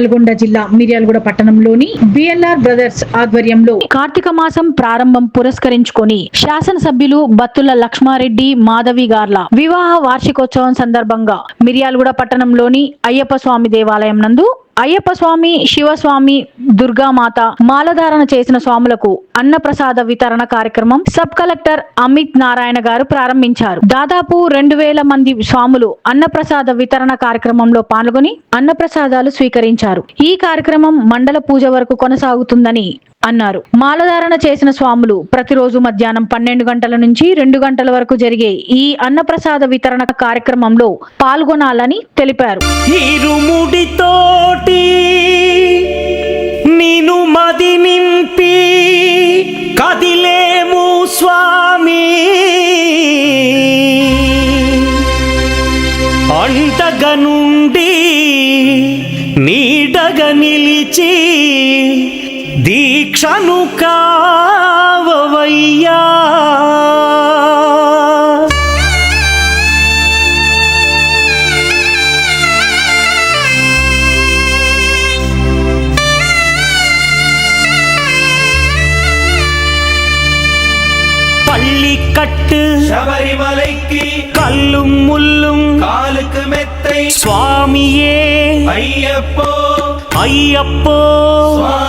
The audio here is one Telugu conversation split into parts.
నల్గొండ జిల్లా మిర్యాలగూడ పట్టణంలోని బిఎల్ఆర్ బ్రదర్స్ ఆధ్వర్యంలో కార్తీక మాసం ప్రారంభం పురస్కరించుకొని శాసనసభ్యులు బత్తుల లక్ష్మారెడ్డి మాధవి గార్ల వివాహ వార్షికోత్సవం సందర్భంగా మిర్యాలగూడ పట్టణంలోని అయ్యప్ప స్వామి దేవాలయం నందు అయ్యప్ప స్వామి శివస్వామి దుర్గామాత మాలధారణ చేసిన స్వాములకు అన్నప్రసాద వితరణ కార్యక్రమం సబ్ కలెక్టర్ అమిత్ నారాయణ గారు ప్రారంభించారు. దాదాపు రెండు వేల మంది స్వాములు అన్నప్రసాద వితరణ కార్యక్రమంలో పాల్గొని అన్నప్రసాదాలు స్వీకరించారు. ఈ కార్యక్రమం మండల పూజ వరకు కొనసాగుతుందని అన్నారు. మాలధారణ చేసిన స్వాములు ప్రతిరోజు మధ్యాహ్నం పన్నెండు గంటల నుంచి రెండు గంటల వరకు జరిగే ఈ అన్నప్రసాద వితరణ కార్యక్రమంలో పాల్గొనాలని తెలిపారు. ఇరుముడితోటి నిను మది నింపి కదిలేము స్వామి. అంటగ నీడగ నిలిచి దీక్షను కావవయ్యా பள்ளிக்கட்டு சபரிமலைக்கு கல்லும் முள்ளும் காலுக்கு மெத்தை சுவாமியே ஐயப்போ ஐயப்போ சுவாமியே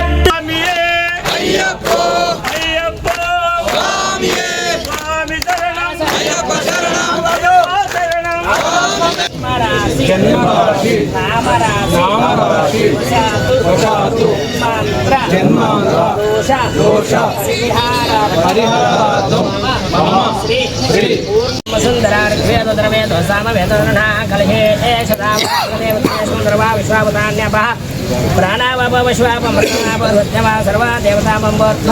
రాశి నామరాశి. వశాతు. మంత్ర. దోష. పరిహారార్థం. శ్రీ. శ్రీ. పూర్ణసుందరార్ఘ్వేదద్రవేదసామవేదనా కలహే. సుందరవా విశ్వావతాన్యపః ప్రాణావప విశ్వాపమృతాప సర్వా దేవతామంబోద్భ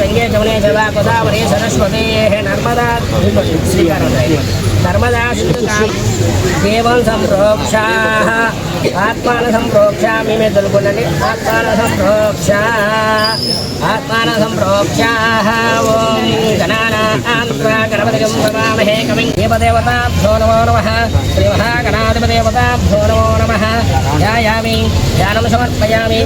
గంగే జమునే జలా గోదావరి సరస్వతి నర్మదా శ్రీకారం నర్మదా దేవం సంప్రోక్షా ఆత్మాన సంప్రోక్షామి మే తెలుగునండి ఆత్మాన సంప్రోక్ష ఆత్మాన సంప్రోక్ష ఓం గణానాంత్వా గణపతిగం భవామహే కవిం దేవదేవతాభ్యో నమో నమ. శ్రీ మహాగణాధిపదేవతాభ్యో నమో నమ. ధ్యాయామి ధ్యానం సమర్పయామి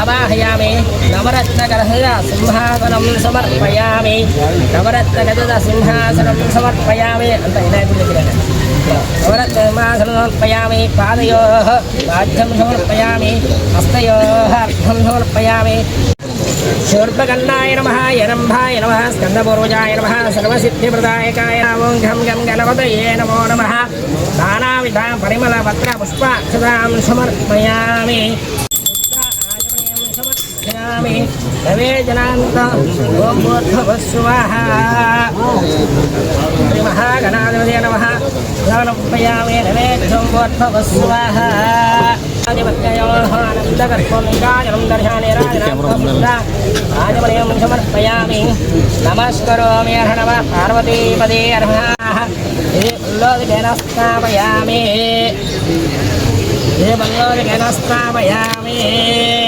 అవాహయామి నవరత్నగరహ సింహాసనం సమర్పయామి నవరత్నగజ సింహాసనం సమర్పయామి. అంత వినాయకుడి దగ్గర నవరత్నసింహాసనం సమర్పయామి పాదయో రాజ్యం సమర్పయామి హస్తయో అర్థం సమర్పయామి శూర్పగన్నాయ నమ యరంభాయ నమ స్కందపూర్వజాయ నమ సర్వసిద్ధిప్రదాయకాయ ఓం ఘం గం గణపతయే నమో నమ నానావిధ పరిమళ పత్ర పుష్పాక్షదాం సమర్పయామి ध्यायामि रवे जनान्तम् ॐ मूर्धवस्वाः श्रीमहागणाधिपतये नमः प्रयामि रवे जम्बोर्धवस्वाः समर्पयामि नमस्करोमि अर्हणव पार्वतीपदे अर्हाः यदि उल्लोदितेन स्थापयामि यदि बल्लोदितेन स्थापयामि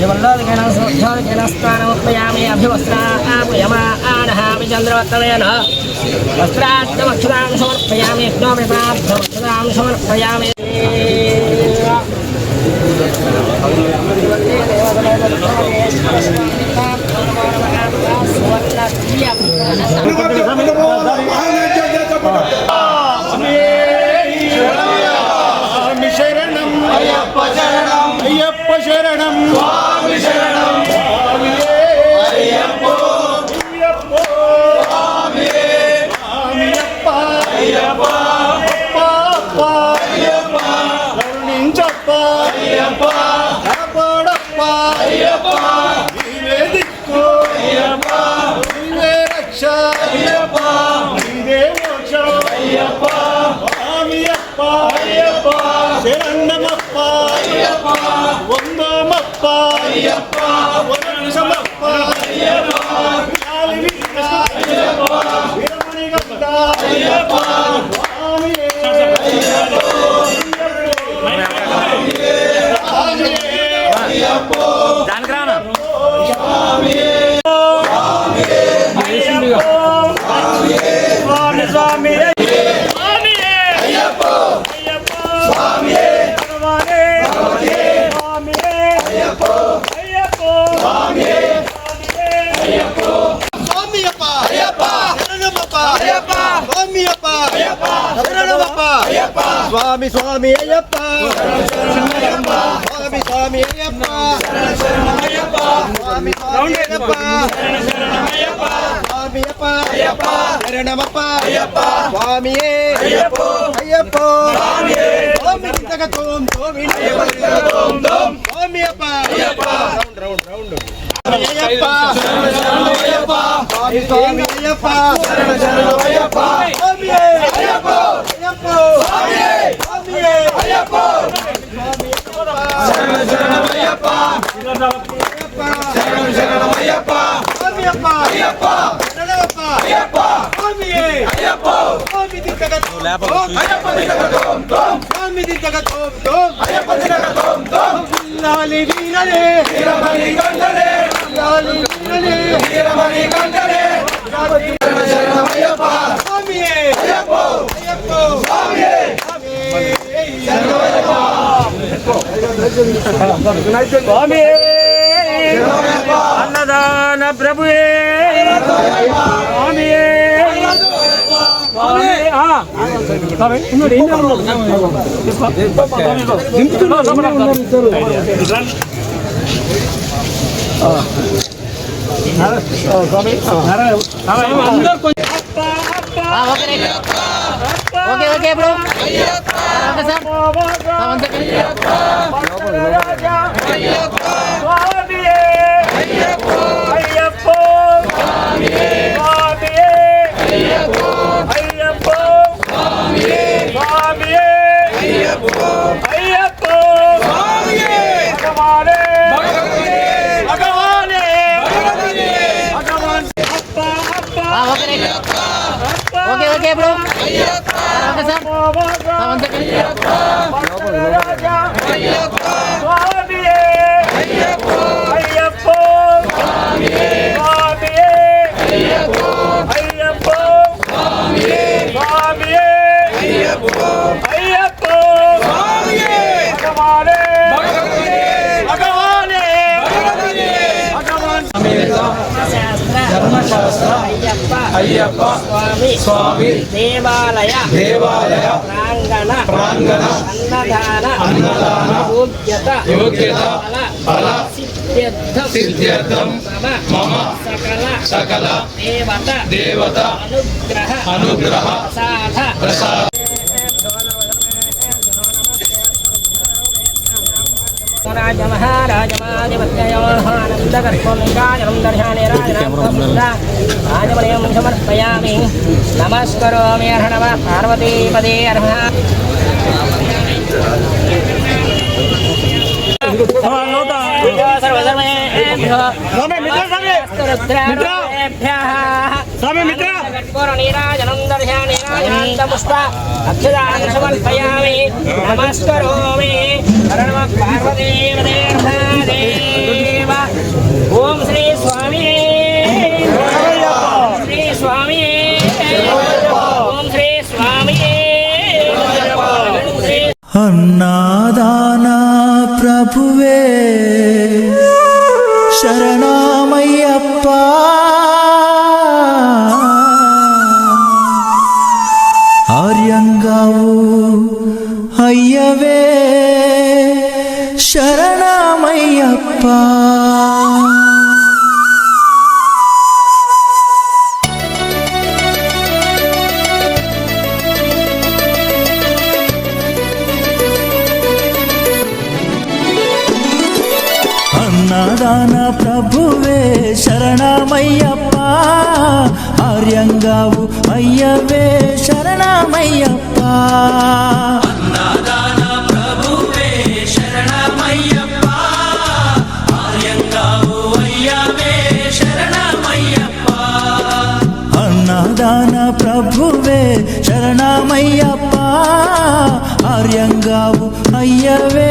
యువల్లోదిగణ సోధ్యోదిగణ స్థానముత్మయామి అభివస్త్రా ఆపుయమా ఆనహామి చంద్రవత్తవేన వస్త్రార్థమక్షుదాం సమర్పయామి యజ్ఞోభిప్రార్థమక్షుదాం ஐயப்பா అయ్యప్ప స్వామి స్వామి అయ్యప్ప స్వామి స్వామి అయ్యప్ప శరణమయ్యప్ప స్వామి స్వామి అయ్యప్ప స్వామియప్ప అయ్యప్ప శరణమప్ప అయ్యప్ప స్వామియే అయ్యప్ప అయ్యప్ప స్వామియే స్వామి చింతక తోం తోమి అయ్యప్ప తోం తోం స్వామియప్ప Ayyappa round round round Ayyappa శరణమయ్యప్ప స్వామి స్వామి అయ్యప్ప శరణ శరణమయ్యప్ప స్వామియే అయ్యప్ప లాలి వీరలే వీరమణి గంటలే లాలి వీరలే వీరమణి గంటలే శరణ శరణమయ్యప్ప స్వామియే అయ్యప్ప అయ్యప్ప స్వామియే స్వామి! అన్నదాన ప్రభుయే స్వామి. అందరూ కొంచెం ஓகே ஓகே ப்ரோ சார் வந்து okay okay bro Ayyappa Swami Swami దేవాలయ దేవాలయ ప్రాంగణ ప్రాంగణ అన్నదాన అన్నదాన యోగ్యత యోగ్యత ఫల సిద్ధ్యర్థం మమ సకల సకల దేవత దేవత అనుగ్రహ అనుగ్రహ ప్రసాద ప్రసాద. రాజమయం సమర్పయామి నమస్కరోమి అర్హణవ పార్వతీపదే అర్హ పుష్ప అక్షరాన్ని సమర్పయామి నమస్కరోమి. ఓం శ్రీ స్వామి శ్రీ స్వామి ఓం శ్రీ స్వామి అన్నాదాన ప్రభువే శరణమయ్యప్ప. అయ్యవే శరణమయ్యప్ప. అన్నదాన ప్రభువే శరణమయ్యప్ప. ఆర్యంగావు అయ్యవే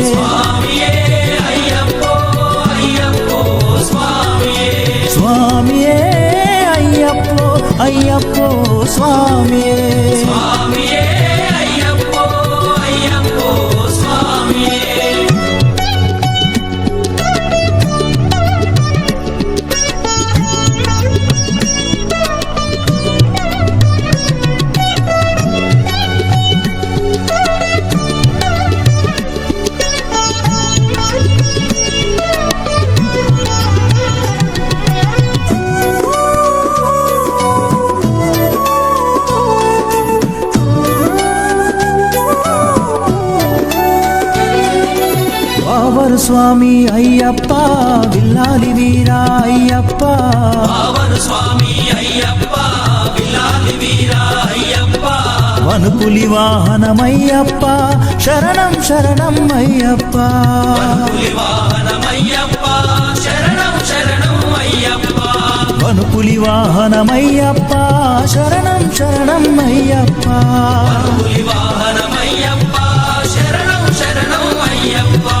స్వామియే వావరు స్వామి అయ్యప్ప విల్లాలి వీరా అయ్యప్ప. వనుపులి వాహనమయ్యప్ప శరణం శరణం అయ్యప్ప. వనుపులి వాహనమయ్యప్ప శరణం శరణం అయ్యప్ప. స్వామియే అయ్యప్పో.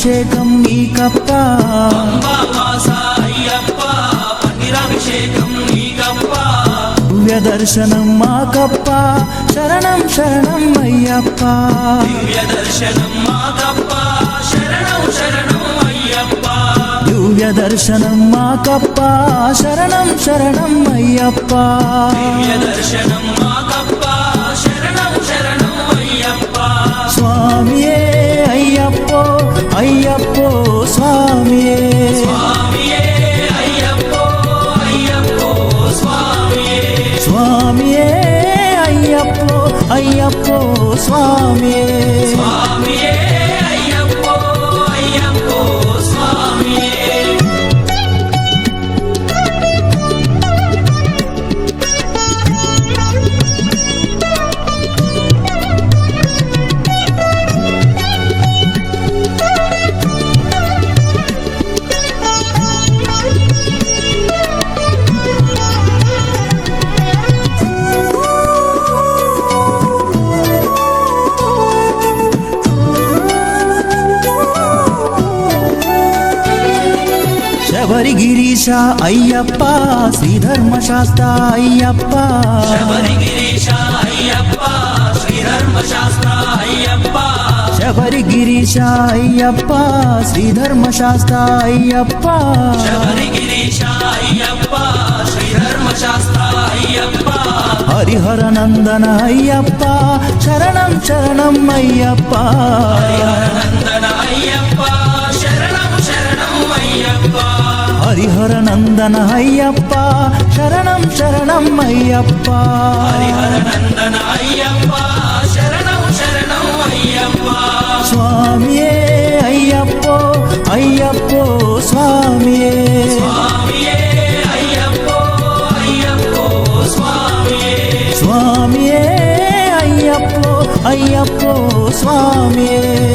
అభిషేకం నీకప్ప దివ్య దర్శనం మాకప్ప శరణం శరణం అయ్యప్ప. దివ్య దర్శనం మాకప్ప శరణం శరణం అయ్యప్ప. స్వామియే అయ్యప్పో స్వామియే గిరీశ అయ్యప్ప శ్రీధర్మ శాస్త్ర అయ్యప్ప శబరి గిరీశ అయ్యప్ప శ్రీధర్మ శాస్త్ర అయ్యప్ప హరిహర నందన అయ్యప్ప. శరణం శరణం అయ్యప్ప. నందన అయ్యప్ప. హరిహర నందన అయ్యప్ప. శరణం శరణం అయ్యప్ప. నందన అయ్యప్ప. శరణం శరణం అయ్యప్ప. స్వామియే అయ్యప్పో అయ్యప్పో స్వామియే. స్వామియే అయ్యప్పో అయ్యప్పో స్వామియే.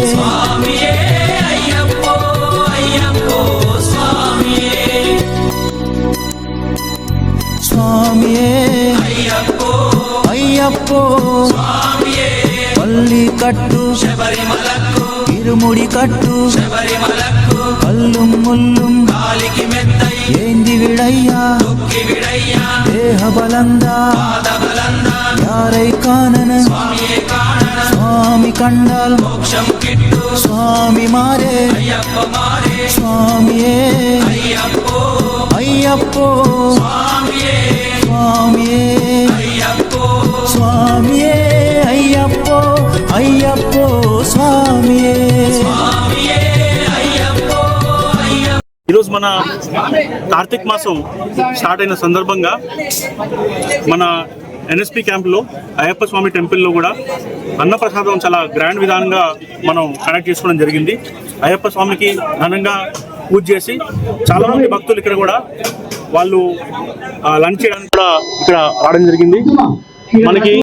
அப்போ பள்ளி கட்டு இருமுடி கட்டு கல்லும் முள்ளும் ஏந்தி விடையா தேக பலந்தா யாரை காணன? சுவாமி கண்டால் சுவாமி மாறே சுவாமியே. ஐயப்போ சுவாமியே. ஐயப்போ స్వామియే స్వామి కండాల్ స్వామి అయ్యప్పో అయ్యప్పో స్వామియే. ఈరోజు మన కార్తీక్ మాసం స్టార్ట్ అయిన సందర్భంగా మన ఎన్ఎస్పి క్యాంప్లో అయ్యప్ప స్వామి టెంపుల్లో కూడా అన్నప్రసాదం చాలా గ్రాండ్ విధానంగా మనం కనెక్ట్ చేసుకోవడం జరిగింది. అయ్యప్ప స్వామికి ఘనంగా పూజ చేసి చాలామంది భక్తులు ఇక్కడ కూడా వాళ్ళు లంచ్ చేయడానికి కూడా ఇక్కడ రావడం జరిగింది. మనకి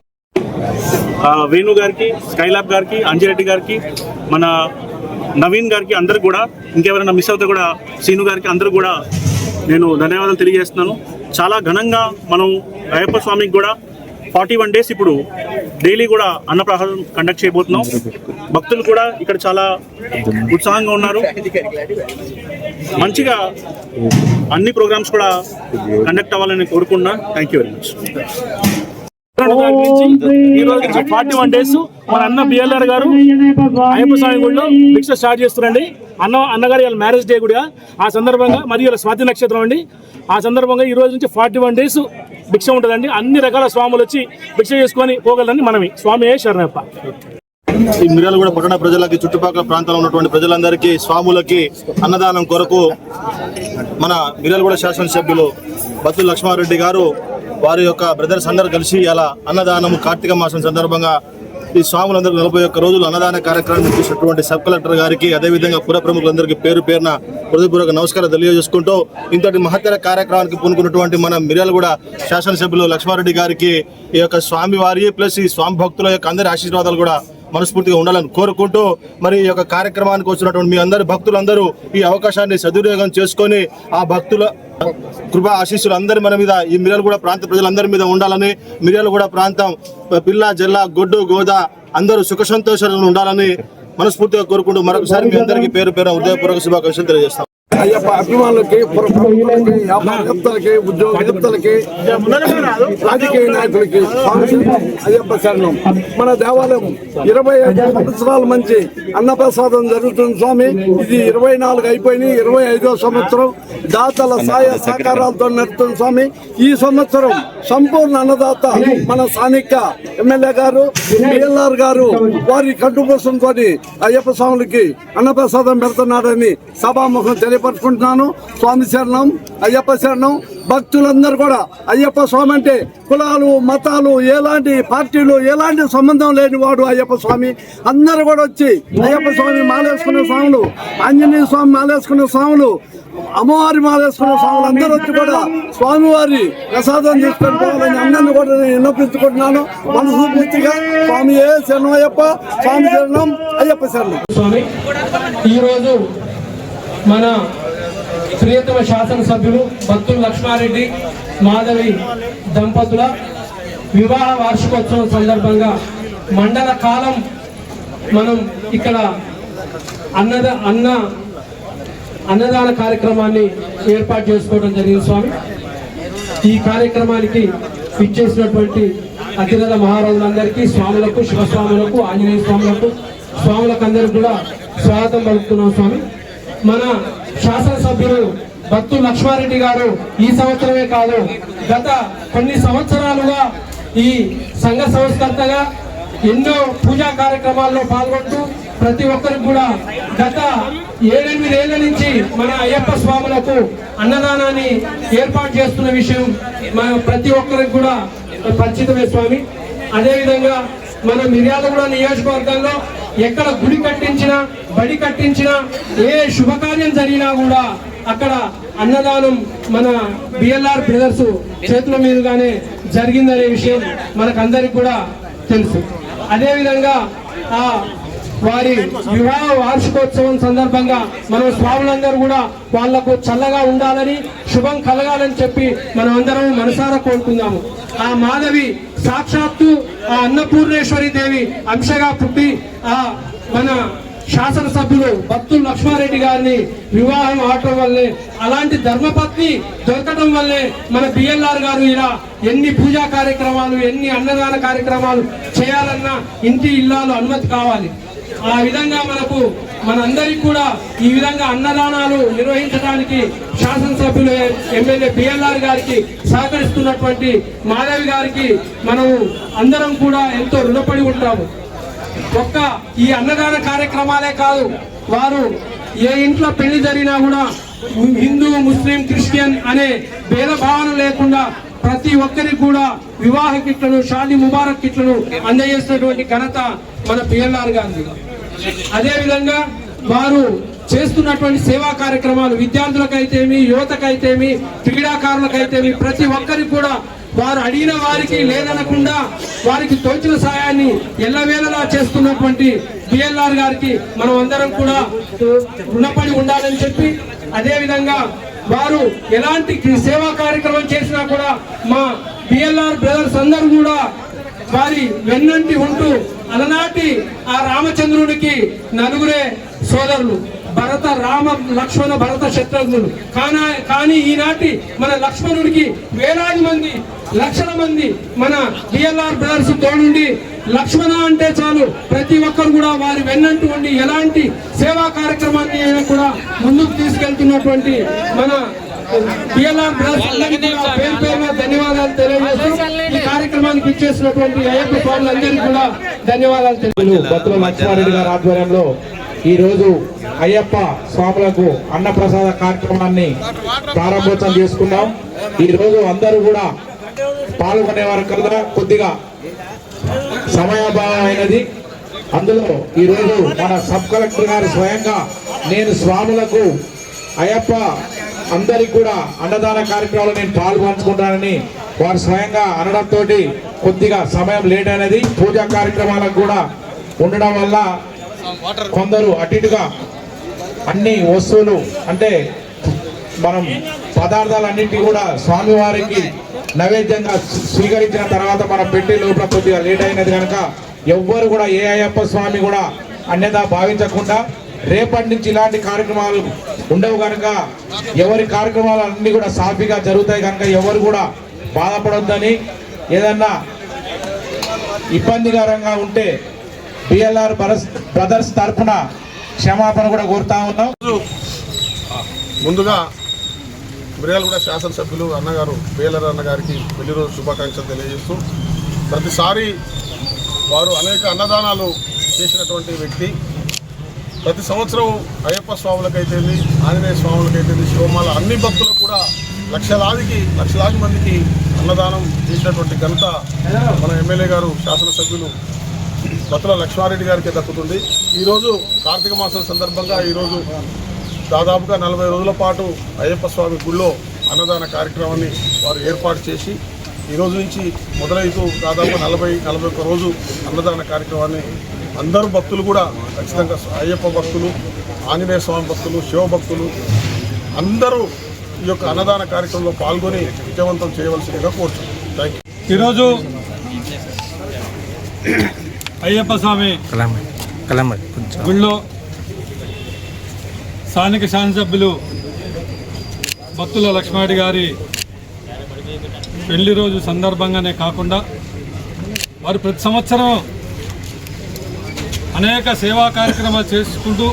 వేణు గారికి స్కైలాబ్ గారికి అంజిరెడ్డి గారికి మన నవీన్ గారికి అందరు కూడా ఇంకెవరైనా మిస్ అవుతే కూడా సీను గారికి అందరూ కూడా నేను ధన్యవాదాలు తెలియజేస్తున్నాను. చాలా ఘనంగా మనం అయ్యప్ప స్వామికి కూడా ఫార్టీ వన్ డేస్ ఇప్పుడు డైలీ కూడా అన్నప్రసాదం కండక్ట్ చేయబోతున్నాం. భక్తులు కూడా ఇక్కడ చాలా ఉత్సాహంగా ఉన్నారు. మంచిగా అన్ని ప్రోగ్రామ్స్ కూడా కండక్ట్ అవ్వాలని కోరుకున్నా థ్యాంక్ యూ వెరీ మచ్ ఈ రోజు నుంచి ఫార్టీ వన్ డేస్ మన అన్న బిఎల్ఆర్ గారు అయ్యప్ప స్వామి గుడిలో భిక్ష స్టార్ట్ చేస్తున్నారండి. అన్న అన్నగారి వాళ్ళ మ్యారేజ్ డే కూడా. ఆ సందర్భంగా మరియు ఇలా స్వాతి నక్షత్రం అండి. ఆ సందర్భంగా ఈ రోజు నుంచి ఫార్టీ వన్ డేస్ భిక్ష ఉంటుందండి. అన్ని రకాల స్వాములు వచ్చి భిక్ష చేసుకొని పోగలరని మనవి. స్వామి ఏ శరణప్ప. ఈ మిర్యాలగూడ పట్టణ ప్రజలకి చుట్టుపక్కల ప్రాంతాల్లో ఉన్నటువంటి ప్రజలందరికీ స్వాములకి అన్నదానం కొరకు మన మిర్యాలగూడ శాసనసభ్యులు బత్తు లక్ష్మారెడ్డి గారు వారి యొక్క బ్రదర్స్ అందరు కలిసి అలా అన్నదానం కార్తీక మాసం సందర్భంగా ఈ స్వాములందరూ నలభై ఒక్క రోజులు అన్నదాన కార్యక్రమం చేసినటువంటి సబ్ కలెక్టర్ గారికి అదేవిధంగా పుర ప్రముఖులందరికీ పేరు పేరున హృదయపూర్వక నమస్కారం తెలియజేసుకుంటూ ఇంతటి మహత్తర కార్యక్రమానికి పూనుకున్నటువంటి మన మిర్యాలగూడ శాసనసభ్యులు లక్ష్మారెడ్డి గారికి ఈ యొక్క స్వామి వారి ప్లస్ ఈ స్వామి భక్తుల యొక్క అందరి ఆశీర్వాదాలు కూడా మనస్ఫూర్తిగా ఉండాలని కోరుకుంటూ మరి ఈ యొక్క కార్యక్రమానికి వచ్చినటువంటి మీ అందరి భక్తులందరూ ఈ అవకాశాన్ని సద్వినియోగం చేసుకొని ఆ భక్తుల కృపా ఆశీస్సులు అందరి మన మీద ఈ మిర్యాలగూడ ప్రాంత ప్రజలందరి మీద ఉండాలని మిర్యాలగూడ ప్రాంతం పిల్ల జిల్లా గొడ్డు గోదా అందరూ సుఖ సంతోషాలను ఉండాలని మనస్ఫూర్తిగా కోరుకుంటూ మరొకసారి మీ అందరికీ పేరు పేరు హృదయపూర్వక శుభాకాంక్షలు తెలియజేస్తాం. అయ్యప్ప అభిమానులకి పురప్రముఖులకి వ్యాపారవేత్తలకి ఉద్యోగవేత్తలకి రాజకీయ నాయకులకి అయ్యప్ప శరణం. మన దేవాలయం ఇరవై ఐదు సంవత్సరాల మంచి అన్నప్రసాదం జరుగుతుంది స్వామి. ఇది ఇరవై నాలుగు అయిపోయినాయి. ఇరవై ఐదో సంవత్సరం దాతల సాయ సహకారాలతో నడుస్తుంది స్వామి. ఈ సంవత్సరం సంపూర్ణ అన్నదాత మన స్థానిక ఎమ్మెల్యే గారు బిఎల్ఆర్ గారు వారి కట్టుపోసంతో అయ్యప్ప స్వాములకి అన్నప్రసాదం పెడుతున్నాడని సభాముఖం తెలిపారు తెలియపరుచుకుంటున్నాను స్వామి శరణం అయ్యప్ప శరణం. భక్తులందరూ కూడా అయ్యప్ప స్వామి అంటే కులాలు మతాలు ఎలాంటి పార్టీలు ఎలాంటి సంబంధం లేని వాడు అయ్యప్ప స్వామి. అందరూ కూడా వచ్చి అయ్యప్ప స్వామి మాలేసుకునే స్వాములు ఆంజనేయ స్వామి మాలేసుకునే స్వాములు అమ్మవారి మాలేసుకునే స్వాములు అందరూ వచ్చి కూడా స్వామివారి ప్రసాదం తీసుకొని పోవాలని అందరినీ కూడా నేను విన్నపించుకుంటున్నాను. మనస్ఫూర్తిగా స్వామి ఏ శరణం అయ్యప్ప స్వామి శరణం అయ్యప్ప శరణం. స్వామి ఈరోజు మన ప్రియతమ శాసనసభ్యులు భక్తులు లక్ష్మారెడ్డి మాధవి దంపతుల వివాహ వార్షికోత్సవం సందర్భంగా మండల కాలం మనం ఇక్కడ అన్నద అన్న అన్నదాన కార్యక్రమాన్ని ఏర్పాటు చేసుకోవడం జరిగింది స్వామి. ఈ కార్యక్రమానికి ఇచ్చేసినటువంటి అతిథుల మహారాజులందరికీ స్వాములకు శివస్వాములకు ఆంజనేయ స్వాములకు స్వాములకు అందరికి కూడా స్వాగతం పలుకుతున్నాం స్వామి. మన శాసనసభ్యులు భక్తు లక్ష్మారెడ్డి గారు ఈ సంవత్సరమే కాదు గత కొన్ని సంవత్సరాలుగా ఈ సంఘ సంస్కర్తగా ఎన్నో పూజా కార్యక్రమాల్లో పాల్గొంటూ ప్రతి ఒక్కరికి కూడా గత ఏడెనిమిదేళ్ళ నుంచి మన అయ్యప్ప స్వాములకు అన్నదానాన్ని ఏర్పాటు చేస్తున్న విషయం మన ప్రతి ఒక్కరికి కూడా పరిచితమే స్వామి. అదేవిధంగా మన మిర్యాలగూడ నియోజకవర్గంలో ఎక్కడ గుడి కట్టించినా బడి కట్టించినా ఏ శుభకార్యం జరిగినా కూడా అక్కడ అన్నదానం మన బిఎల్ఆర్ బ్రదర్స్ చేతుల మీదుగానే జరిగిందనే విషయం మనకందరికి కూడా తెలుసు. అదేవిధంగా ఆ వారి వివాహ వార్షికోత్సవం సందర్భంగా మన స్వాములందరూ కూడా వాళ్ళకు చల్లగా ఉండాలని శుభం కలగాలని చెప్పి మనం అందరం మనసారా కోరుకుందాము. ఆ మాధవి సాక్షాత్తు ఆ అన్నపూర్ణేశ్వరి దేవి అంశగా పుట్టి ఆ మన శాసనసభ్యులు భక్తులు లక్ష్మారెడ్డి గారిని వివాహం ఆడటం వల్లే అలాంటి ధర్మపత్ని దొరకడం వల్లే మన బిఎల్ఆర్ గారు ఇలా ఎన్ని పూజా కార్యక్రమాలు ఎన్ని అన్నదాన కార్యక్రమాలు చేయాలన్నా ఇంటి ఇల్లాలు అనుమతి కావాలి. ఆ విధంగా మనకు మనందరికీ కూడా ఈ విధంగా అన్నదానాలు నిర్వహించడానికి శాసనసభ్యులు ఎమ్మెల్యే బిఎల్ఆర్ గారికి సహకరిస్తున్నటువంటి మాధవి గారికి మనము అందరం కూడా ఎంతో రుణపడి ఉంటాము. ఒక్క ఈ అన్నదాన కార్యక్రమాలే కాదు వారు ఏ ఇంట్లో పెళ్ళి జరిగినా కూడా హిందూ ముస్లిం క్రిస్టియన్ అనే భేదభావన లేకుండా ప్రతి ఒక్కరికి కూడా వివాహ కిట్లను షాదీ ముబారక్ కిట్లను అందజేసినటువంటి ఘనత మన పిఎల్ఆర్ గారిది. అదేవిధంగా వారు చేస్తున్నటువంటి సేవా కార్యక్రమాలు విద్యార్థులకైతేమి యువతకైతేమి క్రీడాకారులకైతేమి ప్రతి ఒక్కరికి కూడా వారు అడిగిన వారికి లేదనకుండా వారికి తోచిన సాయాన్ని ఎల్లవేళలా చేస్తున్నటువంటి బిఎల్ఆర్ గారికి మనం అందరం కూడా రుణపడి ఉండాలని చెప్పి అదేవిధంగా వారు ఎలాంటి సేవా కార్యక్రమం చేసినా కూడా మా బిఎల్ఆర్ బ్రదర్స్ అందరూ కూడా వారి వెన్నంటి ఉంటూ అలనాటి ఆ రామచంద్రుడికి నలుగురే సోదరులు భరత రామ లక్ష్మణ భరత శత్రుఘ్నులు. కానా కానీ ఈనాటి మన లక్ష్మణుడికి వేలాది మంది లక్షల మంది మన బిఎల్ఆర్ బ్రదర్స్ తోడుండి లక్ష్మణ అంటే చాలు ప్రతి ఒక్కరు కూడా వారి వెన్నంటూ ఉండి ఎలాంటి సేవా కార్యక్రమాన్ని అయినా కూడా ముందుకు తీసుకెళ్తున్నటువంటి మన బిఎల్ఆర్ బ్రదర్స్ అందరికీ కూడా పేరు పేరున ధన్యవాదాలు తెలియజేస్తూ ఈ కార్యక్రమానికి ఇచ్చేసినటువంటి అయ్యప్ప స్వాములందరికీ కూడా ధన్యవాదాలు తెలియజేస్తూ భక్తుల లక్ష్మారెడ్డి గారి ఆధ్వర్యంలో ఈ రోజు అయ్యప్ప స్వాములకు అన్నప్రసాద కార్యక్రమాన్ని ప్రారంభోత్సవం చేసుకున్నాం. ఈ రోజు అందరూ కూడా పాల్గొనే వారు కదా కొద్దిగా సమయాభావం అయినది. అందులో ఈ రోజు మన సబ్ కలెక్టర్ గారు స్వయంగా నేను స్వాములకు అయ్యప్ప అందరికి కూడా అన్నదాన కార్యక్రమంలో నేను పాల్పంచుకుంటానని వారు స్వయంగా అనడంతో కొద్దిగా సమయం లేట్ అయినది. పూజా కార్యక్రమాలకు కూడా ఉండడం వల్ల కొందరు అటు ఇటుగా అన్ని వస్తువులు అంటే మనం పదార్థాలన్నింటి కూడా స్వామివారికి నైవేద్యంగా స్వీకరించిన తర్వాత మనం పెట్టి లోపల కొద్దిగా లేట్ అయినది కనుక ఎవ్వరు కూడా ఏ అయ్యప్ప స్వామి కూడా అన్యదా భావించకుండా రేపటి నుంచి ఇలాంటి కార్యక్రమాలు ఉండవు కనుక ఎవరి కార్యక్రమాలు అన్ని కూడా సాఫీగా జరుగుతాయి కనుక ఎవరు కూడా బాధపడొద్దని. ఏదన్నా ఇబ్బందికరంగా ఉంటే బిఎల్ఆర్ బ్రదర్స్ తరఫున క్షమాపణ కూడా కోరుతా ఉన్నాం. ముందుగా మిర్యాలగూడ శాసనసభ్యులు అన్నగారు బిఎల్ఆర్ అన్నగారికి పెళ్ళి రోజు శుభాకాంక్షలు తెలియజేస్తూ ప్రతిసారి వారు అనేక అన్నదానాలు చేసినటువంటి వ్యక్తి. ప్రతి సంవత్సరం అయ్యప్ప స్వాములకైతేంది ఆంజనేయ స్వాములకైతేంది శివమాల అన్ని భక్తులు కూడా లక్షలాదికి లక్షలాది మందికి అన్నదానం చేసినటువంటి ఘనత మన ఎమ్మెల్యే గారు శాసనసభ్యులు బతుల లక్ష్మారెడ్డి గారికి దక్కుతుంది. ఈరోజు కార్తీక మాసం సందర్భంగా ఈరోజు దాదాపుగా నలభై రోజుల పాటు అయ్యప్ప స్వామి గుళ్ళో అన్నదాన కార్యక్రమాన్ని వారు ఏర్పాటు చేసి ఈ రోజు నుంచి మొదలైతూ దాదాపు నలభై నలభై ఒక్క రోజు అన్నదాన కార్యక్రమాన్ని అందరూ భక్తులు కూడా ఖచ్చితంగా అయ్యప్ప భక్తులు ఆంజనేయ స్వామి భక్తులు శివ భక్తులు అందరూ ఈ యొక్క అన్నదాన కార్యక్రమంలో పాల్గొని విజయవంతం చేయవలసిందిగా కోరుతున్నాను థ్యాంక్ యూ ఈరోజు అయ్యప్ప స్వామి గుళ్ళో స్థానిక శాసనసభ్యులు భక్తుల లక్ష్మారెడ్డి గారి పెళ్ళి రోజు సందర్భంగానే కాకుండా వారు ప్రతి సంవత్సరం అనేక సేవా కార్యక్రమాలు చేసుకుంటూ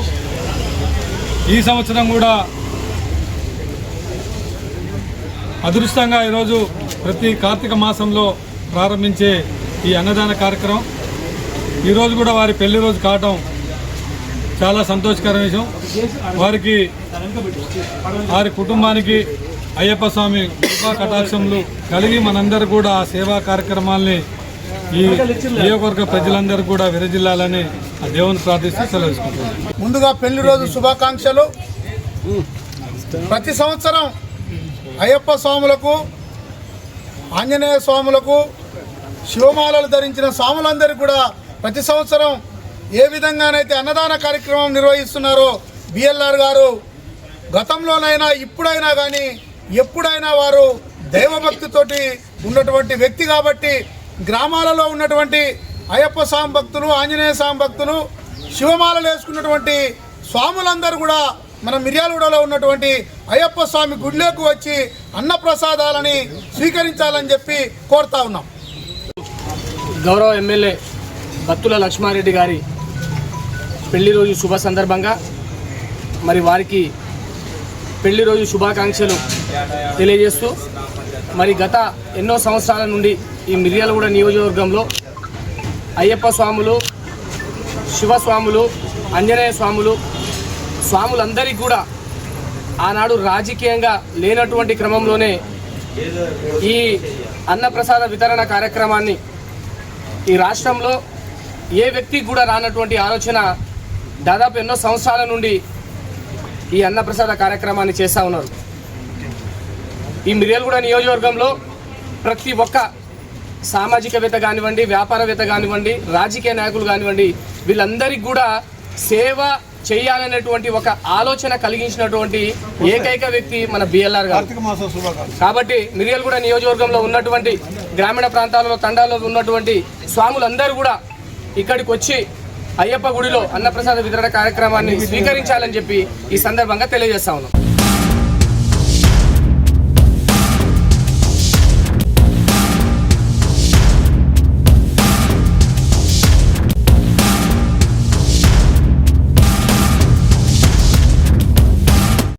ఈ సంవత్సరం కూడా అదృష్టంగా ఈరోజు ప్రతి కార్తీక మాసంలో ప్రారంభించే ఈ అన్నదాన కార్యక్రమం. ఈరోజు కూడా వారి పెళ్ళి రోజు కావటం చాలా సంతోషకర విషయం. వారికి వారి కుటుంబానికి అయ్యప్ప స్వామి కృపా కటాక్షములు కలిగి మనందరూ కూడా ఆ సేవా కార్యక్రమాల్ని ఈ నియోజకవర్గ ప్రజలందరూ కూడా విరజిల్లాలని ఆ దేవుని ప్రార్థిస్తూ సెలవుకుంటున్నాను ముందుగా పెళ్ళి రోజు శుభాకాంక్షలు. ప్రతి సంవత్సరం అయ్యప్ప స్వాములకు ఆంజనేయ స్వాములకు శివమాలలు ధరించిన స్వాములందరికీ కూడా ప్రతి సంవత్సరం ఏ విధంగానైతే అన్నదాన కార్యక్రమం నిర్వహిస్తున్నారో బిఎల్ఆర్ గారు గతంలోనైనా ఇప్పుడైనా కానీ ఎప్పుడైనా వారు దైవభక్తితోటి ఉన్నటువంటి వ్యక్తి కాబట్టి గ్రామాలలో ఉన్నటువంటి అయ్యప్ప స్వామి భక్తులు ఆంజనేయ స్వామి భక్తులు శివమాలలు వేసుకున్నటువంటి స్వాములందరూ కూడా మన మిర్యాలగూడలో ఉన్నటువంటి అయ్యప్ప స్వామి గుడిలోకి వచ్చి అన్నప్రసాదాలని స్వీకరించాలని చెప్పి కోరుతా ఉన్నాం. గౌరవ ఎమ్మెల్యే బత్తుల లక్ష్మారెడ్డి గారి పెళ్ళి రోజు శుభ సందర్భంగా మరి వారికి పెళ్ళి రోజు శుభాకాంక్షలు తెలియజేస్తూ మరి గత ఎన్నో సంవత్సరాల నుండి ఈ మిర్యాలగూడ నియోజకవర్గంలో అయ్యప్ప స్వాములు శివస్వాములు ఆంజనేయ స్వాములు స్వాములందరికీ కూడా ఆనాడు రాజకీయంగా లేనటువంటి క్రమంలోనే ఈ అన్నప్రసాద వితరణ కార్యక్రమాన్ని ఈ రాష్ట్రంలో ఏ వ్యక్తికి కూడా రానటువంటి ఆలోచన దాదాపు ఎన్నో సంవత్సరాల నుండి ఈ అన్నప్రసాద కార్యక్రమాన్ని చేస్తూ ఉన్నారు. ఈ మిర్యాలగూడ నియోజకవర్గంలో ప్రతి ఒక్క సామాజికవేత్త కానివ్వండి వ్యాపారవేత్త కానివ్వండి రాజకీయ నాయకులు కానివ్వండి వీళ్ళందరికీ కూడా సేవ చేయాలనేటువంటి ఒక ఆలోచన కలిగించినటువంటి ఏకైక వ్యక్తి మన బిఎల్ఆర్ గారు. కాబట్టి మిర్యాలగూడ నియోజకవర్గంలో ఉన్నటువంటి గ్రామీణ ప్రాంతాలలో తండాల్లో ఉన్నటువంటి స్వాములందరూ కూడా ఇక్కడికి వచ్చి అయ్యప్ప గుడిలో అన్నప్రసాద వితరణ కార్యక్రమాన్ని స్వీకరించాలని చెప్పి ఈ సందర్భంగా తెలియజేస్తా ఉన్నాం.